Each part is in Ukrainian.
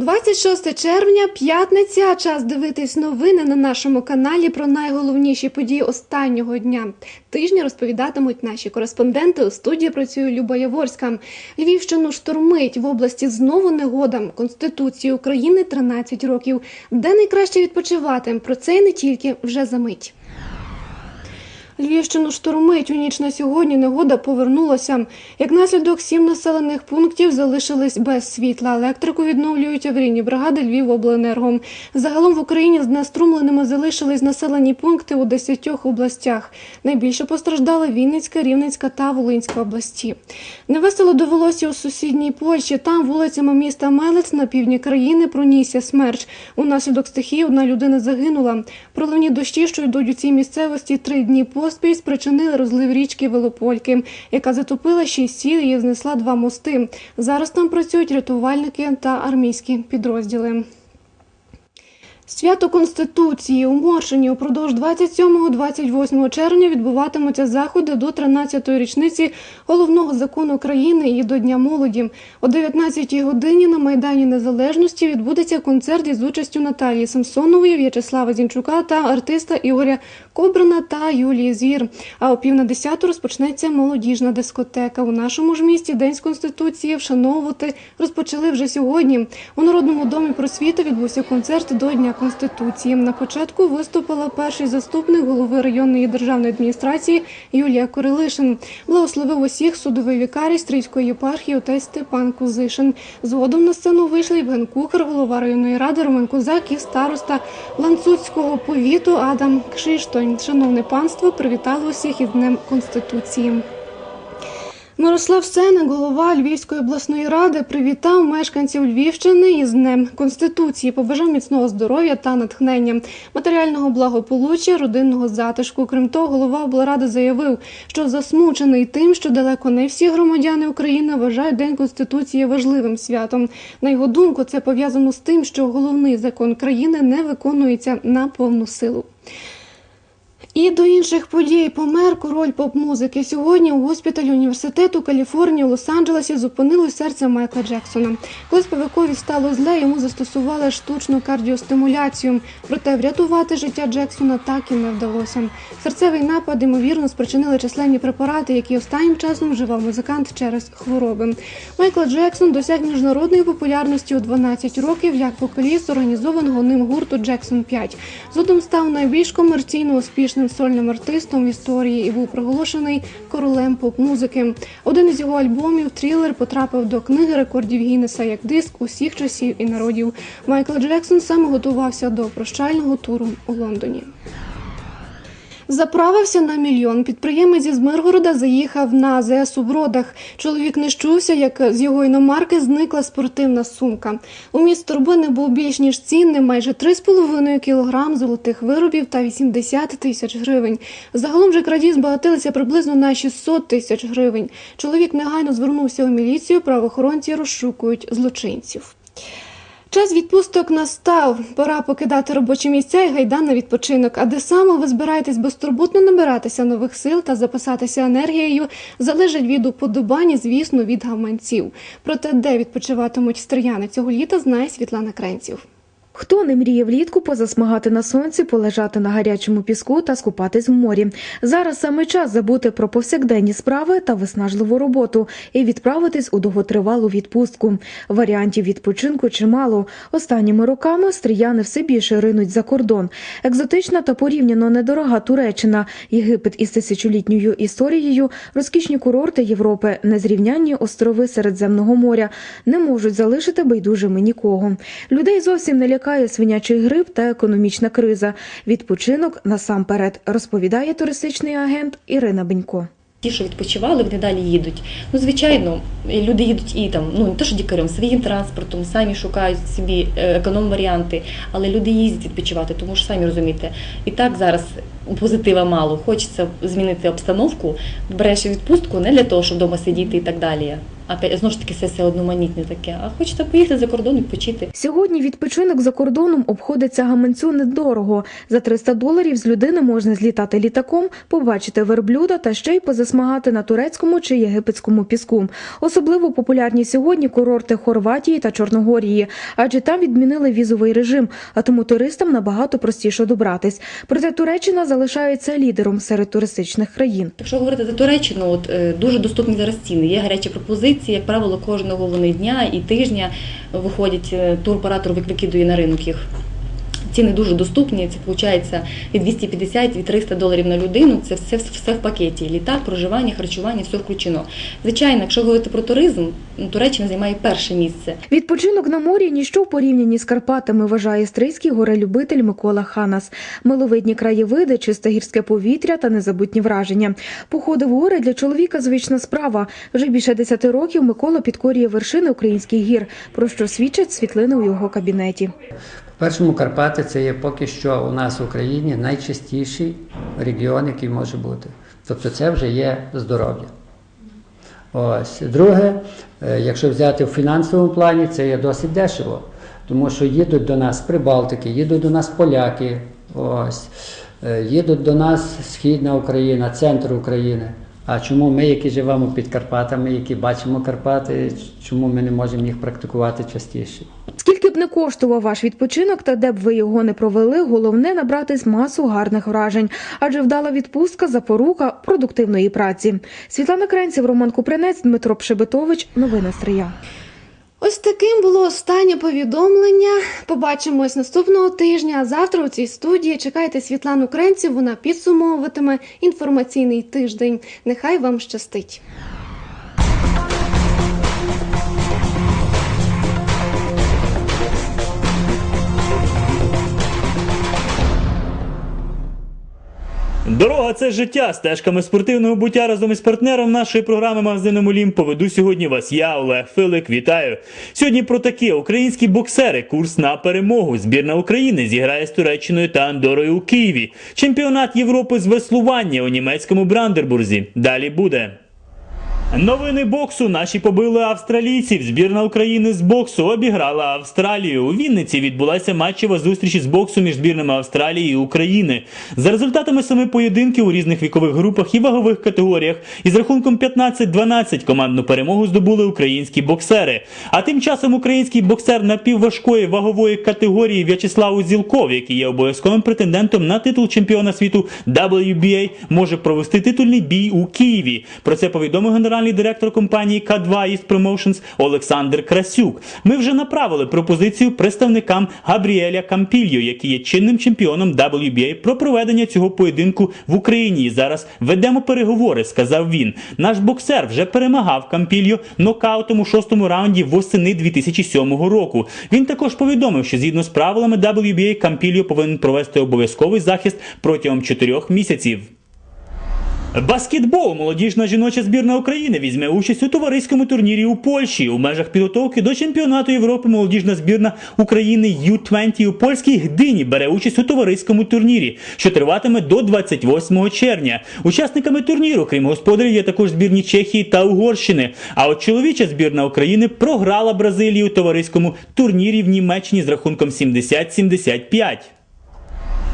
26 червня, п'ятниця. Час дивитись новини на нашому каналі про найголовніші події останнього дня. Тижня розповідатимуть наші кореспонденти. У студії працює Люба Яворська. Львівщину штормить в області знову негода. Конституції України 13 років. Де найкраще відпочивати? Про це і не тільки вже за мить. Львівщину штормить у ніч на сьогодні. Негода повернулася. Як наслідок, сім населених пунктів залишились без світла. Електрику відновлюють аварійні бригади Львівобленерго. Загалом в Україні з знеструмленими залишились населені пункти у 10 областях. Найбільше постраждали Вінницька, Рівненська та Волинська області. Невесело довелося у сусідній Польщі. Там вулицями міста Мелець на півдні країни пронісся смерч. Унаслідок стихії одна людина загинула. Проливні дощі, що йдуть у цій місцевості три дні поспіль, спричинили розлив річки Велопольки, яка затопила шість сіл і знесла два мости. Зараз там працюють рятувальники та армійські підрозділи. Свято Конституції у Моршині упродовж 27-28 червня відбуватимуться заходи до 13-ї річниці головного закону країни і до Дня молоді. О 19-й годині на Майдані Незалежності відбудеться концерт із участю Наталії Самсонової, В'ячеслава Зінчука та артиста Ігоря Кобрана та Юлії Звір. А о пів на десяту розпочнеться молодіжна дискотека. У нашому ж місті День з Конституції вшановувати розпочали вже сьогодні. У Народному домі просвіти відбувся концерт до Дня Конституції. На початку виступила перший заступник голови районної державної адміністрації Юлія Корилишин. Благословив усіх судовий вікарій Стрийської єпархії отець Степан Кузишин. Згодом на сцену вийшли Євген Кухар, голова районної ради Роман Кузак і староста Ланцуцького повіту Адам Кшиштонь. Шановне панство, привітали усіх із Днем Конституції. Мирослав Сенек, голова Львівської обласної ради, привітав мешканців Львівщини із Днем Конституції, побажав міцного здоров'я та натхнення, матеріального благополуччя, родинного затишку. Крім того, голова облради заявив, що засмучений тим, що далеко не всі громадяни України вважають День Конституції важливим святом. На його думку, це пов'язано з тим, що головний закон країни не виконується на повну силу. І до інших подій помер король поп-музики. Сьогодні у госпіталі університету Каліфорнії у Лос-Анджелесі зупинилось серце Майкла Джексона. Коли співакові стало зле, йому застосували штучну кардіостимуляцію. Проте врятувати життя Джексона так і не вдалося. Серцевий напад ймовірно спричинили численні препарати, які останнім часом вживав музикант через хвороби. Майкл Джексон досяг міжнародної популярності у 12 років як вокаліст організованого ним гурту Джексон 5 Згодом став найбільш комерційно успішним сольним артистом в історії і був проголошений королем поп-музики. Один із його альбомів Трілер потрапив до книги рекордів Гіннеса як диск усіх часів і народів. Майкл Джексон саме готувався до прощального туру у Лондоні. Заправився на мільйон. Підприємець із Миргорода заїхав на АЗС у Бродах. Чоловік не щувся, як з його іномарки зникла спортивна сумка. У міст торбини був більш ніж цінним, майже 3,5 кілограм золотих виробів та 80 тисяч гривень. Загалом же крадії збагатилися приблизно на 600 тисяч гривень. Чоловік негайно звернувся у міліцію, правоохоронці розшукують злочинців. Час відпусток настав. Пора покидати робочі місця і гайда на відпочинок. А де саме ви збираєтесь безтурботно набиратися нових сил та запасатися енергією, залежить від уподобань, звісно, від гаманців. Проте, де відпочиватимуть стріяни цього літа, знає Світлана Кренців. Хто не мріє влітку позасмагати на сонці, полежати на гарячому піску та скупатись в морі? Зараз саме час забути про повсякденні справи та виснажливу роботу і відправитись у довготривалу відпустку. Варіантів відпочинку чимало. Останніми роками стріяни все більше ринуть за кордон. Екзотична та порівняно недорога Туреччина, Єгипет із тисячолітньою історією, розкішні курорти Європи, незрівнянні острови Середземного моря не можуть залишити байдужими нікого. Людей зовсім не лякає свинячий грип та економічна криза. Відпочинок насамперед, розповідає туристичний агент Ірина Бенько. Ті, що відпочивали, вони далі їдуть. Ну, звичайно, люди їдуть і там, ну не то що дікарем, своїм транспортом, самі шукають собі е, економ-варіанти, але люди їздять відпочивати, тому що самі розумієте, і так зараз позитива мало. Хочеться змінити обстановку, береш відпустку не для того, щоб вдома сидіти і так далі, опять, знову ж таки, все все одноманітне таке. А хочете поїхати за кордон відпочити. Сьогодні відпочинок за кордоном обходиться гаманцю недорого. За 300 доларів з людини можна злітати літаком, побачити верблюда та ще й позасмагати на турецькому чи єгипетському піску. Особливо популярні сьогодні курорти Хорватії та Чорногорії, адже там відмінили візовий режим, а тому туристам набагато простіше добратись. Проте Туреччина залишається лідером серед туристичних країн. Якщо говорити за Туреччину, от е, дуже доступні зараз ціни. Є гарячі пропозиції, як правило, кожного вони дня і тижня виходять е, туроператор викидує на ринок їх. Ціни дуже доступні. Це виходить від 250 від 300 доларів на людину. Це все, все в пакеті. Літак, проживання, харчування, все включено. Звичайно, якщо говорити про туризм, ну, Туреччина займає перше місце. Відпочинок на морі ніщо в порівнянні з Карпатами, вважає стрийський горелюбитель Микола Ханас. Миловидні краєвиди, чисте гірське повітря та незабутні враження. Походи в гори для чоловіка звична справа. Вже більше 10 років Микола підкорює вершини українських гір, про що свідчать світлини у його кабінеті. Першому Карпати це є поки що у нас в Україні найчистіший регіон, який може бути. Тобто це вже є здоров'я. Ось. Друге, е, якщо взяти в фінансовому плані, це є досить дешево. Тому що їдуть до нас Прибалтики, їдуть до нас поляки, ось, е, їдуть до нас Східна Україна, центр України. А чому ми, які живемо під Карпатами, які бачимо Карпати, чому ми не можемо їх практикувати частіше? Скільки б не коштував ваш відпочинок та де б ви його не провели, головне набратись масу гарних вражень, адже вдала відпустка запорука продуктивної праці. Світлана Кренців, Роман Купринець, Дмитро Пшебетович. Новини Стрия. Ось таким було останнє повідомлення. Побачимось наступного тижня. А завтра у цій студії чекайте Світлану Кренців. Вона підсумовуватиме інформаційний тиждень. Нехай вам щастить. Дорога це життя. Стежками спортивного буття разом із партнером нашої програми магазином Олімп поведу сьогодні вас. Я Олег Филик. Вітаю. Сьогодні про таке українські боксери. Курс на перемогу. Збірна України зіграє з Туреччиною та Андорою у Києві. Чемпіонат Європи з веслування у німецькому Брандербурзі. Далі буде. Новини боксу наші побили австралійців. Збірна України з боксу обіграла Австралію. У Вінниці відбулася матчева зустріч з боксу між збірними Австралії і України. За результатами семи поєдинків у різних вікових групах і вагових категоріях із рахунком 15-12 командну перемогу здобули українські боксери. А тим часом український боксер напівважкої вагової категорії В'ячеслав Узілков, який є обов'язковим претендентом на титул чемпіона світу WBA, може провести титульний бій у Києві. Про це повідомив генеральний директор компанії K2 East Promotions Олександр Красюк. Ми вже направили пропозицію представникам Габріеля Кампільо, який є чинним чемпіоном WBA, про проведення цього поєдинку в Україні. І зараз ведемо переговори, сказав він. Наш боксер вже перемагав Кампільо нокаутом у шостому раунді восени 2007 року. Він також повідомив, що згідно з правилами WBA Кампільо повинен провести обов'язковий захист протягом чотирьох місяців. Баскетбол. Молодіжна жіноча збірна України візьме участь у товариському турнірі у Польщі. У межах підготовки до чемпіонату Європи молодіжна збірна України U-20 у польській Гдині бере участь у товариському турнірі, що триватиме до 28 червня. Учасниками турніру, крім господарів, є також збірні Чехії та Угорщини. А от чоловіча збірна України програла Бразилію у товариському турнірі в Німеччині з рахунком 70-75.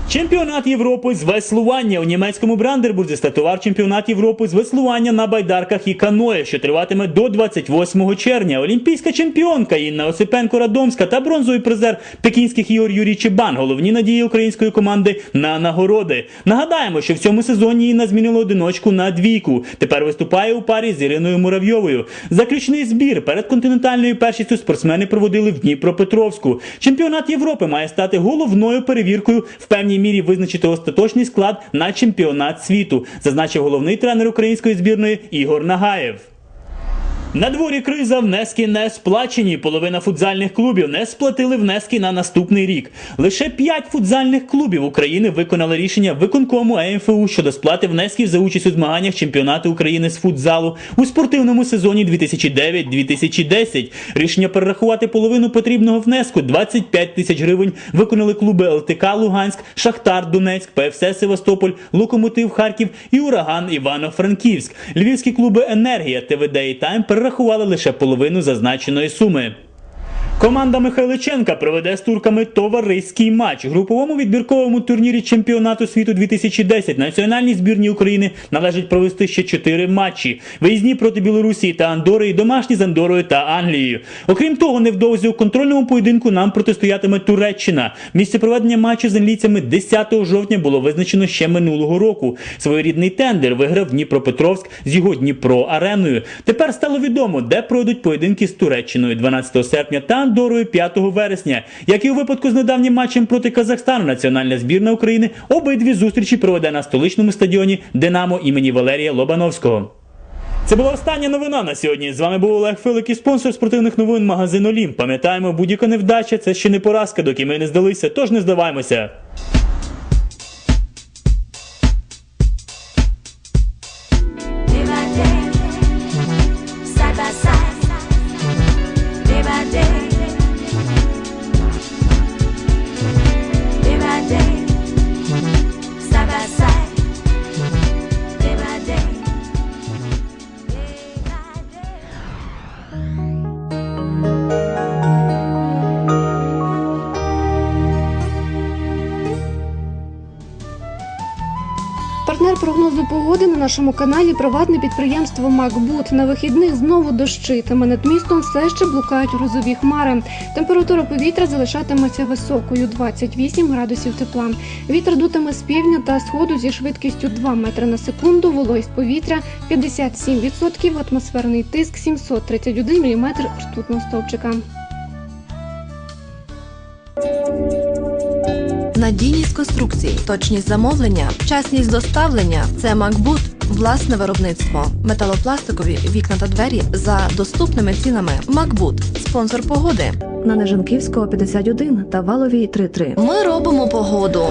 Чемпіонат Європи з веслування у німецькому Брандербурзі стартував чемпіонат Європи з веслування на байдарках і каное, що триватиме до 28 червня. Олімпійська чемпіонка Інна Осипенко Радомська та бронзовий призер пекінських ігор Юрій Чебан. Головні надії української команди на нагороди. Нагадаємо, що в цьому сезоні Інна змінила одиночку на двійку. Тепер виступає у парі з Іриною Муравйовою. Заключний збір перед континентальною першістю спортсмени проводили в Дніпропетровську. Чемпіонат Європи має стати головною перевіркою в певній мірі визначити остаточний склад на чемпіонат світу, зазначив головний тренер української збірної Ігор Нагаєв. На дворі криза внески не сплачені. Половина футзальних клубів не сплатили внески на наступний рік. Лише п'ять футзальних клубів України виконали рішення виконкому АМФУ щодо сплати внесків за участь у змаганнях чемпіонату України з футзалу у спортивному сезоні 2009-2010. Рішення перерахувати половину потрібного внеску 25 тисяч гривень виконали клуби ЛТК Луганськ, Шахтар Донецьк, ПФС Севастополь, Локомотив Харків і Ураган Івано-Франківськ. Львівські клуби Енергія, ТВД і Тайм перерахували перерахували лише половину зазначеної суми. Команда Михайличенка проведе з турками товариський матч. В груповому відбірковому турнірі чемпіонату світу 2010 національній збірній України належить провести ще чотири матчі: виїзні проти Білорусі та Андори, і домашні з Андорою та Англією. Окрім того, невдовзі у контрольному поєдинку нам протистоятиме Туреччина. Місце проведення матчу з англійцями 10 жовтня було визначено ще минулого року. Своєрідний тендер виграв Дніпропетровськ з його Дніпро ареною. Тепер стало відомо, де пройдуть поєдинки з Туреччиною 12 серпня та Андорою 5 вересня. Як і у випадку з недавнім матчем проти Казахстану, національна збірна України обидві зустрічі проведе на столичному стадіоні Динамо імені Валерія Лобановського. Це була остання новина на сьогодні. З вами був Олег Филик і спонсор спортивних новин магазин Олім. Пам'ятаємо, будь-яка невдача це ще не поразка, доки ми не здалися, тож не здаваймося. Прогнозу погоди на нашому каналі приватне підприємство Макбут. На вихідних знову дощитиме. Над містом все ще блукають грозові хмари. Температура повітря залишатиметься високою 28 градусів тепла. Вітер дутиме з півдня та сходу зі швидкістю 2 метри на секунду. Вологість повітря 57%, атмосферний тиск 731 мм ртутного стовпчика. Надійність конструкцій, точність замовлення, вчасність доставлення це Макбут, власне виробництво, металопластикові вікна та двері за доступними цінами. Макбут, спонсор погоди. На Нежанківського 51 та Валовій 33. Ми робимо погоду.